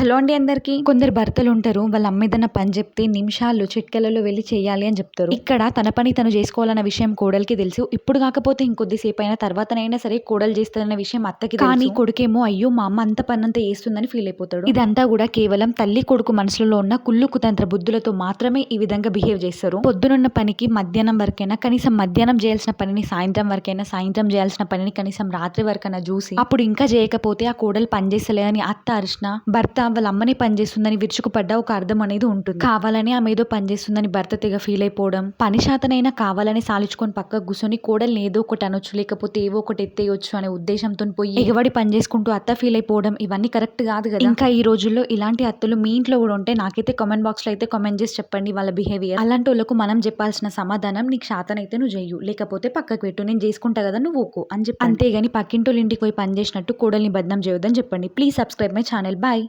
Hello అండి అందరికీ. కొందరు భర్తలు ఉంటారు వాళ్ళ అమ్మ ఏదైనా పని చెప్తే నిమిషాలు చిట్కెలలో వెళ్ళి చేయాలి అని చెప్తారు. ఇక్కడ తన పని తను చేసుకోవాలన్న విషయం కోడలికి తెలుసు. ఇప్పుడు కాకపోతే ఇంకొద్దిసేపు అయినా తర్వాతనైనా సరే కోడలు చేస్తారన్న విషయం అత్తకి కానీ కొడుకేమో అయ్యో మా అమ్మ అంత పని అంతా చేస్తుందని ఫీల్ అయిపోతాడు. ఇదంతా కూడా కేవలం తల్లి కొడుకు మనసులో ఉన్న కుళ్ళు కుతంత్ర బుద్ధులతో మాత్రమే ఈ విధంగా బిహేవ్ చేస్తారు. పొద్దునున్న పనికి మధ్యాహ్నం వరకైనా కనీసం మధ్యాహ్నం చేయాల్సిన పనిని సాయంత్రం వరకైనా సాయంత్రం చేయాల్సిన పనిని కనీసం రాత్రి వరకైనా చూసి అప్పుడు ఇంకా చేయకపోతే ఆ కోడలు పనిచేస్తలేదని అత్త అరిచిన భర్త వాళ్ళ అమ్మని పనిచేస్తుందని విరుచుకుపడ్డ ఒక అర్థం అనేది ఉంటుంది. కావాలని ఆమె ఏదో పనిచేస్తుందని భర్త తెగ ఫీల్ అయిపోవడం పని శాతనైనా కావాలని సాలించుకొని పక్క కూర్చొని కోడల్ని ఏదో ఒకటి అనొచ్చు లేకపోతే ఏవో ఒకటి ఎత్తేయొచ్చు అనే ఉద్దేశంతో పోయి ఎగబడి పని చేసుకుంటూ అత్త ఫీల్ అయిపోవడం ఇవన్నీ కరెక్ట్ కాదు కదా. ఇంకా ఈ రోజుల్లో ఇలాంటి అత్తలు మీ ఇంట్లో కూడా ఉంటే నాకైతే కామెంట్ బాక్స్లో అయితే కామెంట్ చేసి చెప్పండి వాళ్ళ బిహేవియర్ అలాంటి వాళ్ళకు మనం చెప్పాల్సిన సమాధానం నీకు శాతనైతే నువ్వు చెయ్యు లేకపోతే పక్కకు పెట్టు నేను చేసుకుంటా కదా నువ్వు ఊకో అని చెప్పి అంతేగాని పక్కింటోళ్ళ ఇంటికి పోయి పని చేసినట్టు కోడల్ని బద్నం చేయొద్దని చెప్పండి. Please subscribe my channel bye